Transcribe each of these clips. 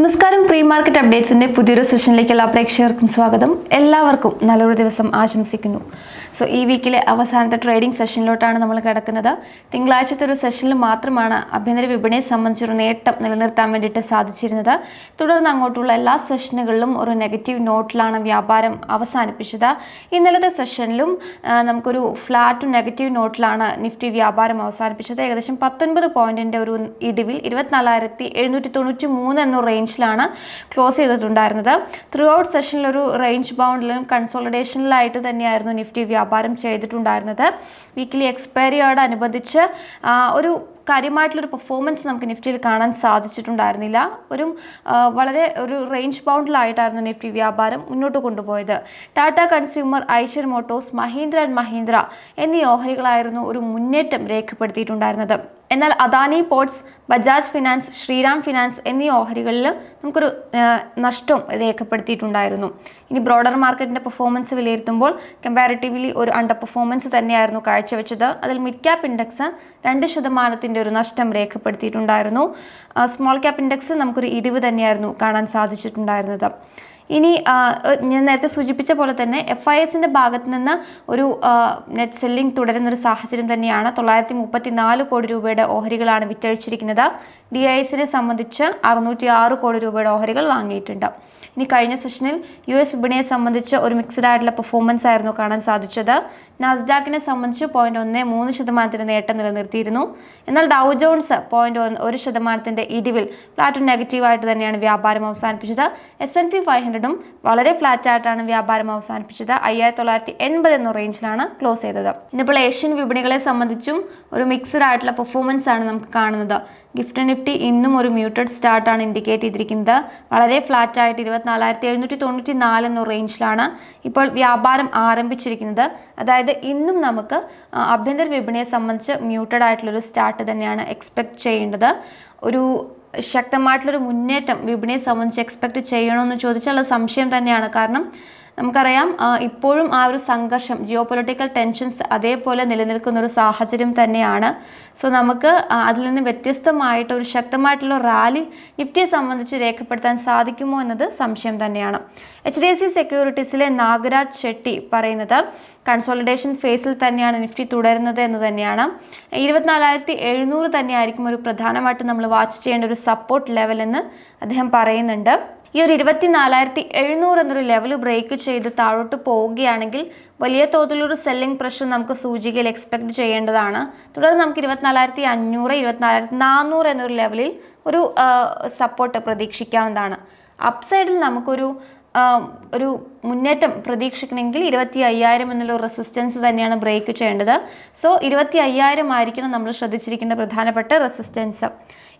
നമസ്കാരം. Pre market അപ്ഡേറ്റ്സിന്റെ പുതിയൊരു സെഷനിലേക്ക് എല്ലാ പ്രേക്ഷകർക്കും സ്വാഗതം. എല്ലാവർക്കും നല്ലൊരു ദിവസം ആശംസിക്കുന്നു. സോ ഈ വീക്കിലെ അവസാനത്തെ ട്രേഡിംഗ് സെഷനിലോട്ടാണ് നമ്മൾ കിടക്കുന്നത്. തിങ്കളാഴ്ചത്തെ ഒരു സെഷനിൽ മാത്രമാണ് ആഭ്യന്തര വിപണിയെ സംബന്ധിച്ചൊരു നേട്ടം നിലനിർത്താൻ വേണ്ടിയിട്ട് സാധിച്ചിരുന്നത്. തുടർന്ന് അങ്ങോട്ടുള്ള എല്ലാ സെഷനുകളിലും ഒരു നെഗറ്റീവ് നോട്ടിലാണ് വ്യാപാരം അവസാനിപ്പിച്ചത്. ഇന്നലത്തെ സെഷനിലും നമുക്കൊരു ഫ്ലാറ്റ് നെഗറ്റീവ് നോട്ടിലാണ് നിഫ്റ്റി വ്യാപാരം അവസാനിപ്പിച്ചത്. ഏകദേശം പത്തൊൻപത് പോയിന്റിന്റെ ഒരു ഇടിവിൽ ഇരുപത്തിനാലായിരത്തി എഴുന്നൂറ്റി തൊണ്ണൂറ്റി മൂന്ന് എന്ന റേഞ്ചിലാണ് ക്ലോസ് ചെയ്തിട്ടുണ്ടായിരുന്നത്. ത്രൂ ഔട്ട് സെഷനിൽ ഒരു റേഞ്ച് ബൗണ്ടിലും കൺസോളിഡേഷനിലായിട്ട് തന്നെയായിരുന്നു നിഫ്റ്റി വ്യാപാരം ചെയ്തിട്ടുണ്ടായിരുന്നത്. വീക്കിലി എക്സ്പയറിയോടനുബന്ധിച്ച് അനുബന്ധിച്ച് ഒരു കാര്യമായിട്ടുള്ളൊരു പെർഫോമൻസ് നമുക്ക് നിഫ്റ്റിയിൽ കാണാൻ സാധിച്ചിട്ടുണ്ടായിരുന്നില്ല. ഒരു വളരെ ഒരു റേഞ്ച് ബൗണ്ടിലായിട്ടായിരുന്നു നിഫ്റ്റി വ്യാപാരം മുന്നോട്ട് കൊണ്ടുപോയത്. Tata consumer Eicher motors Mahindra and Mahindra എന്നീ ഓഹരികളായിരുന്നു ഒരു മുന്നേറ്റം രേഖപ്പെടുത്തിയിട്ടുണ്ടായിരുന്നത്. എന്നാൽ Adani ports Bajaj finance Shriram finance എന്നീ ഓഹരികളിൽ നമുക്കൊരു നഷ്ടം രേഖപ്പെടുത്തിയിട്ടുണ്ടായിരുന്നു. ഇനി ബ്രോഡർ മാർക്കറ്റിന്റെ പെർഫോമൻസ് വിലയിരുത്തുമ്പോൾ കമ്പാരിറ്റീവ്ലി ഒരു അണ്ടർ പെർഫോമൻസ് തന്നെയായിരുന്നു കാഴ്ചവെച്ചത്. അതിൽ മിഡ് ക്യാപ് ഇൻഡെക്സ് രണ്ട് ശതമാനത്തിന്റെ ഒരു നഷ്ടം രേഖപ്പെടുത്തിയിട്ടുണ്ടായിരുന്നു. സ്മോൾ ക്യാപ് ഇൻഡെക്സ് നമുക്കൊരു ഇടിവ് തന്നെയായിരുന്നു കാണാൻ സാധിച്ചിട്ടുണ്ടായിരുന്നത്. ഇനി ഞാൻ നേരത്തെ സൂചിപ്പിച്ച പോലെ തന്നെ എഫ് ഐ എസിന്റെ ഭാഗത്ത് നിന്ന് ഒരു നെറ്റ് സെല്ലിംഗ് തുടരുന്ന ഒരു സാഹചര്യം തന്നെയാണ് തൊള്ളായിരത്തി മുപ്പത്തി നാല് കോടി രൂപയുടെ ഓഹരികളാണ് വിറ്റഴിച്ചിരിക്കുന്നത്. ഡി ഐ എസിനെ സംബന്ധിച്ച് അറുന്നൂറ്റി ആറ് കോടി രൂപയുടെ ഓഹരികൾ വാങ്ങിയിട്ടുണ്ട്. ഇനി കഴിഞ്ഞ സെഷനിൽ യു എസ് വിപണിയെ സംബന്ധിച്ച് ഒരു മിക്സഡ് ആയിട്ടുള്ള പെർഫോമൻസ് ആയിരുന്നു കാണാൻ സാധിച്ചത്. നാസ്ഡാക്കിനെ സംബന്ധിച്ച് പോയിന്റ് ഒന്ന് മൂന്ന് ശതമാനത്തിന്റെ നേട്ടം നിലനിർത്തിയിരുന്നു. എന്നാൽ ഡൗ ജോൺസ് പോയിന്റ് ഒരു ശതമാനത്തിന്റെ ഇടിവിൽ ഫ്ലാറ്റ് നെഗറ്റീവായിട്ട് തന്നെയാണ് വ്യാപാരം അവസാനിപ്പിച്ചത്. എസ് എൻ പി ഫൈവ് ഹൺഡ്രഡും വളരെ ഫ്ലാറ്റ് ആയിട്ടാണ് വ്യാപാരം അവസാനിപ്പിച്ചത്. അയ്യായിരത്തി തൊള്ളായിരത്തി എൺപത് എന്ന റേഞ്ചിലാണ് ക്ലോസ് ചെയ്തത്. ഇന്നിപ്പോൾ ഏഷ്യൻ വിപണികളെ സംബന്ധിച്ചും ഒരു മിക്സഡ് ആയിട്ടുള്ള പെർഫോമൻസ് ആണ് നമുക്ക് കാണുന്നത്. ഗിഫ്റ്റ് നിഫ്റ്റി ഇന്നും ഒരു മ്യൂട്ടഡ് സ്റ്റാർട്ടാണ് ഇൻഡിക്കേറ്റ് ചെയ്തിരിക്കുന്നത്. വളരെ ഫ്ലാറ്റ് ആയിട്ട് ഇരുപത്തിനാലായിരത്തി എഴുന്നൂറ്റി തൊണ്ണൂറ്റി നാല് എന്ന റേഞ്ചിലാണ് ഇപ്പോൾ വ്യാപാരം ആരംഭിച്ചിരിക്കുന്നത്. അതായത് ഇന്നും നമുക്ക് ആഭ്യന്തര വിപണിയെ സംബന്ധിച്ച് മ്യൂട്ടഡ് ആയിട്ടുള്ളൊരു സ്റ്റാർട്ട് തന്നെയാണ് എക്സ്പെക്ട് ചെയ്യേണ്ടത്. ഒരു ശക്തമായിട്ടുള്ളൊരു മുന്നേറ്റം വിപണിയെ സംബന്ധിച്ച് എക്സ്പെക്ട് ചെയ്യണമെന്ന് ചോദിച്ചാൽ അത് സംശയം തന്നെയാണ്. കാരണം നമുക്കറിയാം ഇപ്പോഴും ആ ഒരു സംഘർഷം ജിയോ പൊളിറ്റിക്കൽ ടെൻഷൻസ് അതേപോലെ നിലനിൽക്കുന്ന ഒരു സാഹചര്യം തന്നെയാണ്. സോ നമുക്ക് അതിൽ നിന്ന് വ്യത്യസ്തമായിട്ട് ഒരു ശക്തമായിട്ടുള്ള റാലി നിഫ്റ്റിയെ സംബന്ധിച്ച് രേഖപ്പെടുത്താൻ സാധിക്കുമോ എന്നത് സംശയം തന്നെയാണ്. എച്ച് ഡി എഫ് സി സെക്യൂരിറ്റീസിലെ നാഗരാജ് ഷെട്ടി പറയുന്നത് കൺസോളിഡേഷൻ ഫേസിൽ തന്നെയാണ് നിഫ്റ്റി തുടരുന്നത് എന്ന് തന്നെയാണ്. ഇരുപത്തിനാലായിരത്തി എഴുന്നൂറ് തന്നെയായിരിക്കും ഒരു പ്രധാനമായിട്ട് നമ്മൾ വാച്ച് ചെയ്യേണ്ട ഒരു സപ്പോർട്ട് ലെവൽ എന്ന് അദ്ദേഹം പറയുന്നുണ്ട്. ഈ ഒരു ഇരുപത്തിനാലായിരത്തി എഴുന്നൂറ് എന്നൊരു ലെവൽ ബ്രേക്ക് ചെയ്ത് താഴോട്ട് പോവുകയാണെങ്കിൽ വലിയ തോതിലൊരു സെല്ലിംഗ് പ്രഷർ നമുക്ക് സൂചികയിൽ എക്സ്പെക്ട് ചെയ്യേണ്ടതാണ്. തുടർന്ന് നമുക്ക് ഇരുപത്തിനാലായിരത്തി അഞ്ഞൂറ് ഇരുപത്തിനാലായിരത്തി നാനൂറ് എന്നൊരു ലെവലിൽ ഒരു സപ്പോർട്ട് പ്രതീക്ഷിക്കാവുന്നതാണ്. അപ്സൈഡിൽ നമുക്കൊരു ഒരു മുന്നേറ്റം പ്രതീക്ഷിക്കണമെങ്കിൽ ഇരുപത്തി അയ്യായിരം എന്നുള്ള റെസിസ്റ്റൻസ് തന്നെയാണ് ബ്രേക്ക് ചെയ്യേണ്ടത്. സോ ഇരുപത്തി അയ്യായിരം ആയിരിക്കണം നമ്മൾ ശ്രദ്ധിച്ചിരിക്കേണ്ട പ്രധാനപ്പെട്ട റെസിസ്റ്റൻസ്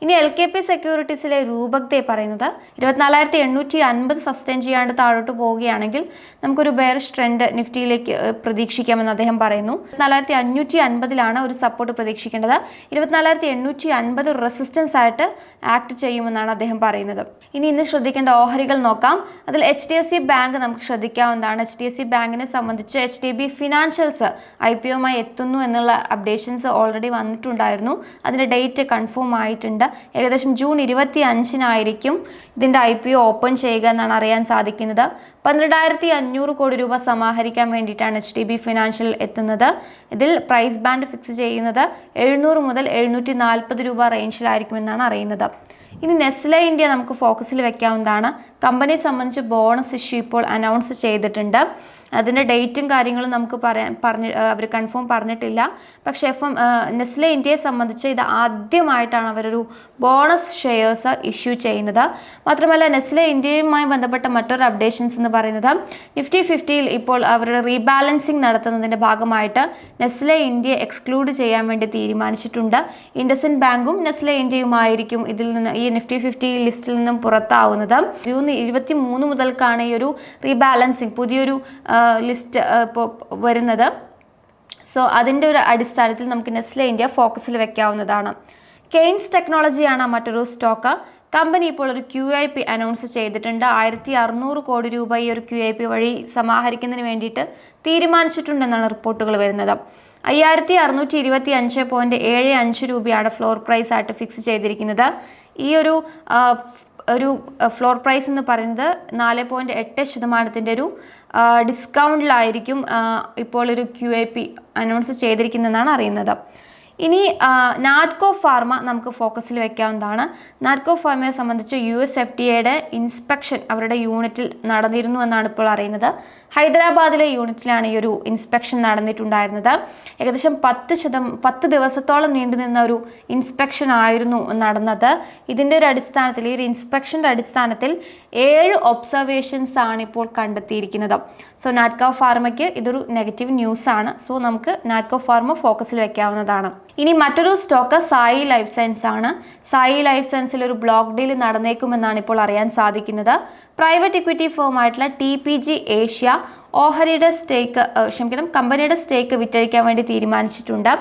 ഇനി എൽ കെ പി സെക്യൂരിറ്റീസിലെ രൂപക്തയെ പറയുന്നത് ഇരുപത്തിനാലായിരത്തി എണ്ണൂറ്റി അൻപത് സസ്റ്റെയിൻ ചെയ്യാണ്ട് താഴോട്ട് പോവുകയാണെങ്കിൽ നമുക്കൊരു ബെയർഷ് ട്രെൻഡ് നിഫ്റ്റിയിലേക്ക് പ്രതീക്ഷിക്കാമെന്ന് അദ്ദേഹം പറയുന്നു. ഇരുപത്തിനാലായിരത്തി അഞ്ഞൂറ്റി അൻപതിലാണ് ഒരു സപ്പോർട്ട് പ്രതീക്ഷിക്കേണ്ടത്. ഇരുപത്തിനാലായിരത്തി എണ്ണൂറ്റി അൻപത് റെസിസ്റ്റൻസ് ആയിട്ട് ആക്ട് ചെയ്യുമെന്നാണ് അദ്ദേഹം പറയുന്നത്. ഇനി ഇന്ന് ശ്രദ്ധിക്കേണ്ട ഓഹരികൾ നോക്കാം. അതിൽ എച്ച് ഡി എഫ് സി നമുക്ക് ശ്രദ്ധിക്കാവുന്നതാണ്. എച്ച് ഡി എഫ് സി ബാങ്കിനെ സംബന്ധിച്ച് H D B financials I P ഒമായി എത്തുന്നു എന്നുള്ള അപ്ഡേഷൻസ് ഓൾറെഡി വന്നിട്ടുണ്ടായിരുന്നു. അതിന്റെ ഡേറ്റ് കൺഫേം ആയിട്ടുണ്ട്. ഏകദേശം ജൂൺ ഇരുപത്തി അഞ്ചിനായിരിക്കും ഇതിന്റെ ഐ പി ഒ ഓപ്പൺ ചെയ്യുക എന്നാണ് അറിയാൻ സാധിക്കുന്നത്. പന്ത്രണ്ടായിരത്തി അഞ്ഞൂറ് കോടി രൂപ സമാഹരിക്കാൻ വേണ്ടിയിട്ടാണ് എച്ച് ഡി ബി ഫിനാൻഷ്യൽ എത്തുന്നത്. ഇതിൽ പ്രൈസ് ബാൻഡ് ഫിക്സ് ചെയ്യുന്നത് എഴുന്നൂറ് മുതൽ എഴുന്നൂറ്റി നാൽപ്പത് രൂപ റേഞ്ചിലായിരിക്കുമെന്നാണ് അറിയുന്നത്. ഇനി നെസ്ലെ ഇന്ത്യ നമുക്ക് ഫോക്കസിൽ വെക്കാവുന്നതാണ്. കമ്പനിയെ സംബന്ധിച്ച് ബോണസ് ഇഷ്യൂ ഇപ്പോൾ അനൗൺസ് ചെയ്തിട്ടുണ്ട്. അതിന്റെ ഡേറ്റും കാര്യങ്ങളും നമുക്ക് പറയാൻ പറഞ്ഞ് അവർ കൺഫേം പറഞ്ഞിട്ടില്ല. പക്ഷേ എഫ് എം നെസ്ലെ ഇന്ത്യയെ സംബന്ധിച്ച് ഇത് ആദ്യമായിട്ടാണ് അവരൊരു ബോണസ് ഷെയർസ് ഇഷ്യൂ ചെയ്യുന്നത്. മാത്രമല്ല നെസ്ലെ ഇന്ത്യയുമായി ബന്ധപ്പെട്ട മറ്റൊരു അപ്ഡേഷൻസ് എന്ന് പറയുന്നത് നിഫ്റ്റി ഫിഫ്റ്റിയിൽ ഇപ്പോൾ അവരുടെ റീബാലൻസിങ് നടത്തുന്നതിന്റെ ഭാഗമായിട്ട് നെസ്ലെ ഇന്ത്യ എക്സ്ക്ലൂഡ് ചെയ്യാൻ വേണ്ടി തീരുമാനിച്ചിട്ടുണ്ട്. ഇൻഡസൻ ബാങ്കും നെസ്ലെ ഇന്ത്യയുമായിരിക്കും ഇതിൽ നിന്ന് ഈ നിഫ്റ്റി ഫിഫ്റ്റി ലിസ്റ്റിൽ നിന്നും പുറത്താവുന്നത്. ജൂൺ ഇരുപത്തി മൂന്ന് മുതൽക്കാണ് ഈ ഒരു റീബാലൻസിങ് പുതിയൊരു ലിസ്റ്റ് ഇപ്പോൾ വരുന്നത്. സോ അതിന്റെ ഒരു അടിസ്ഥാനത്തിൽ നമുക്ക് നെസ്ലെ ഇന്ത്യ ഫോക്കസിൽ വെക്കാവുന്നതാണ്. കെയ്ൻസ് ടെക്നോളജിയാണ് മറ്റൊരു സ്റ്റോക്ക് കമ്പനി ഇപ്പോൾ ഒരു ക്യു ഐ പി അനൗൺസ് ചെയ്തിട്ടുണ്ട്. ആയിരത്തി അറുന്നൂറ് കോടി രൂപ ഈ ഒരു ക്യു ഐ പി വഴി സമാഹരിക്കുന്നതിന് വേണ്ടിയിട്ട് തീരുമാനിച്ചിട്ടുണ്ടെന്നാണ് റിപ്പോർട്ടുകൾ വരുന്നത്. അയ്യായിരത്തി അറുന്നൂറ്റി ഇരുപത്തി അഞ്ച് പോയിന്റ് ഏഴ് അഞ്ച് രൂപയാണ് ഫ്ലോർ പ്രൈസ് ആയിട്ട് ഫിക്സ് ചെയ്തിരിക്കുന്നത്. ഈ ഒരു ഒരു ഫ്ലോർ പ്രൈസ് എന്ന് പറയുന്നത് നാല് പോയിന്റ് എട്ട് ശതമാനത്തിന്റെ ഒരു ഡിസ്കൗണ്ടിലായിരിക്കും ഇപ്പോൾ ഒരു ക്യു എ പി അനൗൺസ് ചെയ്തിരിക്കുന്നതെന്നാണ് അറിയുന്നത്. ഇനി നാറ്റ്കോ ഫാർമ നമുക്ക് ഫോക്കസിൽ വെക്കാവുന്നതാണ്. നാറ്റ്കോ ഫാർമയെ സംബന്ധിച്ച് യു എസ് എഫ് ഡി എയുടെ ഇൻസ്പെക്ഷൻ അവരുടെ യൂണിറ്റിൽ നടന്നിരുന്നു എന്നാണ് ഇപ്പോൾ അറിയുന്നത്. ഹൈദരാബാദിലെ യൂണിറ്റിലാണ് ഈ ഒരു ഇൻസ്പെക്ഷൻ നടന്നിട്ടുണ്ടായിരുന്നത്. ഏകദേശം പത്ത് ശതം പത്ത് ദിവസത്തോളം നീണ്ടുനിന്ന ഒരു ഇൻസ്പെക്ഷൻ ആയിരുന്നു നടന്നത്. ഇതിന്റെ ഒരു അടിസ്ഥാനത്തിൽ ഈ ഒരു ഇൻസ്പെക്ഷന്റെ അടിസ്ഥാനത്തിൽ ഏഴ് ഒബ്സർവേഷൻസ് ആണ് ഇപ്പോൾ കണ്ടെത്തിയിരിക്കുന്നത്. സോ നാറ്റ്കോ ഫാർമയ്ക്ക് ഇതൊരു നെഗറ്റീവ് ന്യൂസാണ്. സോ നമുക്ക് നാറ്റ്കോ ഫാർമ ഫോക്കസിൽ വെക്കാവുന്നതാണ്. ഇനി മറ്റൊരു സ്റ്റോക്ക് സായി ലൈഫ് സയൻസ് ആണ്. സായി ലൈഫ് സയൻസിൽ ഒരു ബ്ലോക്ക് ഡീൽ നടന്നേക്കുമെന്നാണ് ഇപ്പോൾ അറിയാൻ സാധിക്കുന്നത്. പ്രൈവറ്റ് ഇക്വിറ്റി ഫേം ആയിട്ടുള്ള ടി പി ജി ഏഷ്യ ഓഹരിയുടെ സ്റ്റേക്ക് ക്ഷമിക്കണം കമ്പനിയുടെ സ്റ്റേക്ക് വിറ്റഴിക്കാൻ വേണ്ടി തീരുമാനിച്ചിട്ടുണ്ട്.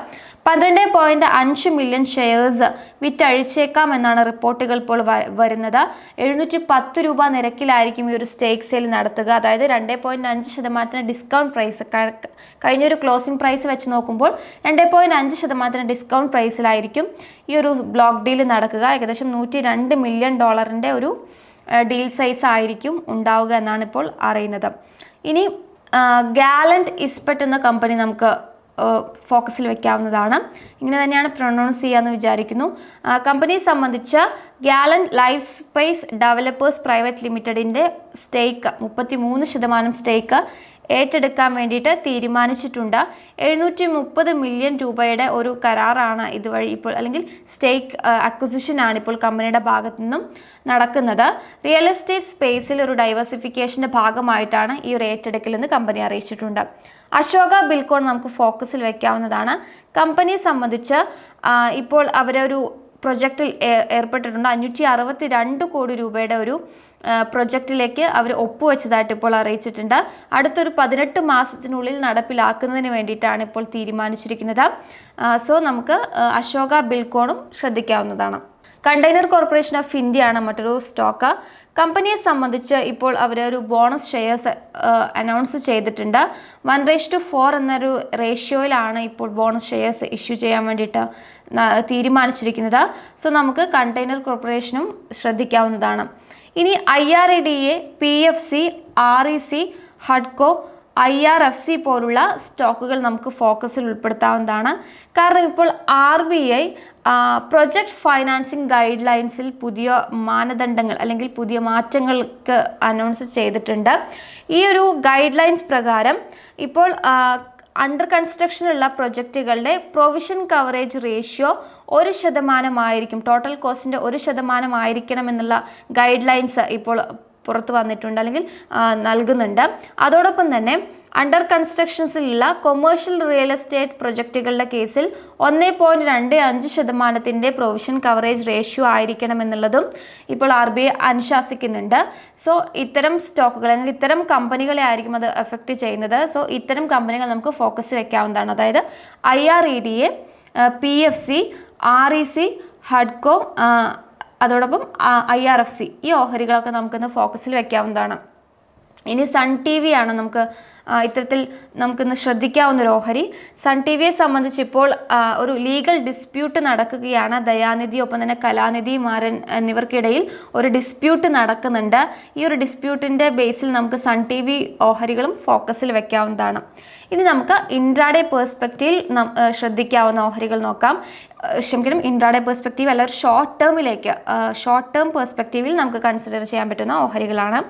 പന്ത്രണ്ട് പോയിന്റ് അഞ്ച് മില്യൺ ഷെയർസ് വിറ്റഴിച്ചേക്കാം എന്നാണ് റിപ്പോർട്ടുകൾ ഇപ്പോൾ വരുന്നത്. എഴുന്നൂറ്റി പത്ത് രൂപ നിരക്കിലായിരിക്കും ഈ ഒരു സ്റ്റേക്ക് സെയിൽ നടത്തുക. അതായത് രണ്ട് പോയിന്റ് അഞ്ച് ശതമാനത്തിന് ഡിസ്കൗണ്ട് പ്രൈസ് കഴിഞ്ഞൊരു ക്ലോസിംഗ് പ്രൈസ് വെച്ച് നോക്കുമ്പോൾ രണ്ട് പോയിന്റ് അഞ്ച് ശതമാനത്തിന് ഡിസ്കൗണ്ട് പ്രൈസിലായിരിക്കും ഈ ഒരു ബ്ലോക്ക് ഡീൽ നടക്കുക. ഏകദേശം നൂറ്റി രണ്ട് മില്യൺ ഡോളറിന്റെ ഒരു ഡീൽ സൈസ് ആയിരിക്കും ഉണ്ടാവുക എന്നാണ് ഇപ്പോൾ അറിയുന്നത്. ഇനി ഗാലന്റ് ഇസ്പെറ്റ് എന്ന കമ്പനി നമുക്ക് ഫോക്കസിൽ വെക്കാവുന്നതാണ്. ഇങ്ങനെ തന്നെയാണ് പ്രൊണൗൺസ് ചെയ്യാമെന്ന് വിചാരിക്കുന്നു. കമ്പനിയെ സംബന്ധിച്ച് ഗാലൻ ലൈഫ് സ്പേസ് ഡെവലപ്പേഴ്സ് പ്രൈവറ്റ് ലിമിറ്റഡിന്റെ സ്റ്റേക്ക് മുപ്പത്തി മൂന്ന് ശതമാനം സ്റ്റേക്ക് ഏറ്റെടുക്കാൻ വേണ്ടിയിട്ട് തീരുമാനിച്ചിട്ടുണ്ട്. എഴുന്നൂറ്റി മുപ്പത് മില്യൺ രൂപയുടെ ഒരു കരാറാണ് ഇതുവഴി ഇപ്പോൾ അല്ലെങ്കിൽ സ്റ്റേക്ക് അക്വിസിഷൻ ആണ് ഇപ്പോൾ കമ്പനിയുടെ ഭാഗത്തു നിന്നും നടക്കുന്നത്. റിയൽ എസ്റ്റേറ്റ് സ്പേസിൽ ഒരു ഡൈവേഴ്സിഫിക്കേഷന്റെ ഭാഗമായിട്ടാണ് ഈ ഒരു ഏറ്റെടുക്കൽ എന്ന് കമ്പനി അറിയിച്ചിട്ടുണ്ട്. അശോക ബിൽക്കോൺ നമുക്ക് ഫോക്കസിൽ വയ്ക്കാവുന്നതാണ് കമ്പനിയെ സംബന്ധിച്ച് ഇപ്പോൾ അവരൊരു പ്രൊജക്റ്റിൽ ഏർപ്പെട്ടിട്ടുണ്ട്. അഞ്ഞൂറ്റി അറുപത്തി രണ്ട് കോടി രൂപയുടെ ഒരു പ്രൊജക്റ്റിലേക്ക് അവർ ഒപ്പുവെച്ചതായിട്ട് ഇപ്പോൾ അറിയിച്ചിട്ടുണ്ട്. അടുത്തൊരു പതിനെട്ട് മാസത്തിനുള്ളിൽ നടപ്പിലാക്കുന്നതിന് വേണ്ടിയിട്ടാണ് ഇപ്പോൾ തീരുമാനിച്ചിരിക്കുന്നത്. സോ നമുക്ക് അശോക ബിൽക്കോണും ശ്രദ്ധിക്കാവുന്നതാണ്. കണ്ടെയ്നർ കോർപ്പറേഷൻ ഓഫ് ഇന്ത്യ ആണ് മറ്റൊരു സ്റ്റോക്ക്. കമ്പനിയെ സംബന്ധിച്ച് ഇപ്പോൾ അവർ ഒരു ബോണസ് ഷെയർസ് അനൗൺസ് ചെയ്തിട്ടുണ്ട്. വൺ റേഷ് ടു ഫോർ എന്നൊരു റേഷ്യോയിലാണ് ഇപ്പോൾ ബോണസ് ഷെയർസ് ഇഷ്യൂ ചെയ്യാൻ വേണ്ടിയിട്ട് തീരുമാനിച്ചിരിക്കുന്നത്. സോ നമുക്ക് കണ്ടെയ്നർ കോർപ്പറേഷനും ശ്രദ്ധിക്കാവുന്നതാണ്. ഇനി I R E D A P F C R E C ഹഡ്കോ I R F C പോലുള്ള സ്റ്റോക്കുകൾ നമുക്ക് ഫോക്കസിൽ ഉൾപ്പെടുത്താവുന്നതാണ്. കാരണം ഇപ്പോൾ R B I project financing guide ലൈൻസിൽ പുതിയ മാനദണ്ഡങ്ങൾ അല്ലെങ്കിൽ പുതിയ മാറ്റങ്ങൾക്ക് അനൗൺസ് ചെയ്തിട്ടുണ്ട്. ഈ ഒരു ഗൈഡ് ലൈൻസ് പ്രകാരം ഇപ്പോൾ അണ്ടർ കൺസ്ട്രക്ഷൻ ഉള്ള പ്രൊജക്റ്റുകളുടെ പ്രൊവിഷൻ കവറേജ് റേഷ്യോ ഒരു ശതമാനമായിരിക്കും ടോട്ടൽ കോസ്റ്റിന്റെ ഒരു ശതമാനമായിരിക്കണം എന്നുള്ള ഗൈഡ് ലൈൻസ് ഇപ്പോൾ പുറത്തു വന്നിട്ടുണ്ട് അല്ലെങ്കിൽ നൽകുന്നുണ്ട്. അതോടൊപ്പം തന്നെ അണ്ടർ കൺസ്ട്രക്ഷൻസിലുള്ള കൊമേഴ്ഷ്യൽ റിയൽ എസ്റ്റേറ്റ് പ്രൊജക്റ്റുകളുടെ കേസിൽ ഒന്നേ പോയിന്റ് രണ്ട് അഞ്ച് ശതമാനത്തിന്റെ പ്രൊവിഷൻ കവറേജ് റേഷ്യോ ആയിരിക്കണം എന്നുള്ളതും ഇപ്പോൾ ആർ ബി ഐ അനുശാസിക്കുന്നുണ്ട്. സോ ഇത്തരം സ്റ്റോക്കുകൾ അല്ലെങ്കിൽ ഇത്തരം കമ്പനികളെ ആയിരിക്കും അത് എഫക്റ്റ് ചെയ്യുന്നത്. സോ ഇത്തരം കമ്പനികൾ നമുക്ക് ഫോക്കസ് വെക്കാവുന്നതാണ്. അതായത് I R E D A P F C R E C ഹഡ്കോ അതോടൊപ്പം ഐ ആർ എഫ് സി ഈ ഓഹരികളൊക്കെ നമുക്കിന്ന് ഫോക്കസിൽ വെക്കാവുന്നതാണ്. ഇനി സൺ ടി വി ആണ് നമുക്ക് ഇത്തരത്തിൽ നമുക്കിന്ന് ശ്രദ്ധിക്കാവുന്ന ഒരു ഓഹരി. സൺ ടി വിയെ സംബന്ധിച്ച് ഇപ്പോൾ ഒരു ലീഗൽ ഡിസ്പ്യൂട്ട് നടക്കുകയാണ്. ദയാനിധി ഒപ്പം തന്നെ കലാനിധി മാരൻ എന്നിവർക്കിടയിൽ ഒരു ഡിസ്പ്യൂട്ട് നടക്കുന്നുണ്ട്. ഈ ഒരു ഡിസ്പ്യൂട്ടിന്റെ ബേസിൽ നമുക്ക് സൺ ടി വി ഓഹരികളും ഫോക്കസിൽ വെക്കാവുന്നതാണ്. ഇനി നമുക്ക് ഇൻട്രാഡേ പേഴ്സ്പെക്റ്റീവ് ശ്രദ്ധിക്കാവുന്ന ഓഹരികൾ നോക്കാം. ക്ഷമിക്കണം ഇൻട്രാഡേ പേഴ്സ്പെക്റ്റീവ് അല്ല ഒരു ഷോർട്ട് ടേമിലേക്ക് ഷോർട്ട് ടേം പേഴ്സ്പെക്റ്റീവിൽ നമുക്ക് കൺസിഡർ ചെയ്യാൻ പറ്റുന്ന ഓഹരികളാണ്.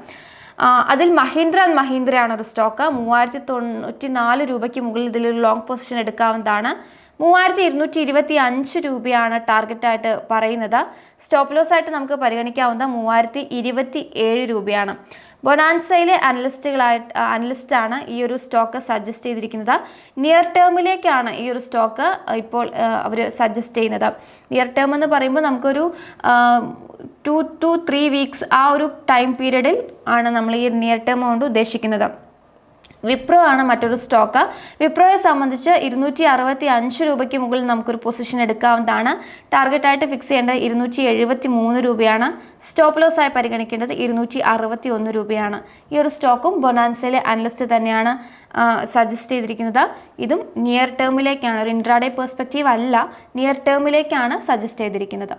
അതിൽ മഹീന്ദ്ര ആൻഡ് മഹീന്ദ്രയാണ് ഒരു സ്റ്റോക്ക്. മൂവായിരത്തി തൊണ്ണൂറ്റി നാല് രൂപയ്ക്ക് മുകളിൽ ഇതിലൊരു ലോങ് പൊസിഷൻ എടുക്കാവുന്നതാണ്. മൂവായിരത്തി ഇരുന്നൂറ്റി ഇരുപത്തി അഞ്ച് രൂപയാണ് ടാർഗറ്റായിട്ട് പറയുന്നത്. സ്റ്റോപ്പ് ലോസ് ആയിട്ട് നമുക്ക് പരിഗണിക്കാവുന്ന മൂവായിരത്തി ഇരുപത്തി ഏഴ് രൂപയാണ് ബൊനാൻസയിലെ അനലിസ്റ്റുകളായിട്ട് അനലിസ്റ്റാണ് ഈ ഒരു സ്റ്റോക്ക് സജസ്റ്റ് ചെയ്തിരിക്കുന്നത്. നിയർ ടേമിലേക്കാണ് ഈ ഒരു സ്റ്റോക്ക് ഇപ്പോൾ അവർ സജസ്റ്റ് ചെയ്യുന്നത്. നിയർ ടേം എന്ന് പറയുമ്പോൾ നമുക്കൊരു ടു ടു ത്രീ വീക്സ് ആ ഒരു ടൈം പീരീഡിൽ ആണ് നമ്മൾ ഈ നിയർ ടേം കൊണ്ട് ഉദ്ദേശിക്കുന്നത്. വിപ്രോ ആണ് മറ്റൊരു സ്റ്റോക്ക്. വിപ്രോയെ സംബന്ധിച്ച് ഇരുന്നൂറ്റി അറുപത്തി അഞ്ച് രൂപയ്ക്ക് മുകളിൽ നമുക്കൊരു പൊസിഷൻ എടുക്കാവുന്നതാണ്. ടാർഗറ്റായിട്ട് ഫിക്സ് ചെയ്യേണ്ടത് ഇരുന്നൂറ്റി എഴുപത്തി മൂന്ന് രൂപയാണ്. സ്റ്റോപ്പ് ലോസ് ആയി പരിഗണിക്കേണ്ടത് ഇരുന്നൂറ്റി അറുപത്തി ഒന്ന് രൂപയാണ്. ഈ ഒരു സ്റ്റോക്കും ബൊനാൻസയിലെ അനലിസ്റ്റ് തന്നെയാണ് സജസ്റ്റ് ചെയ്തിരിക്കുന്നത്. ഇതും നിയർ ടേമിലേക്കാണ് ഒരു ഇൻട്രാഡേ പെർസ്പെക്റ്റീവ് അല്ല നിയർ ടേമിലേക്കാണ് സജസ്റ്റ് ചെയ്തിരിക്കുന്നത്.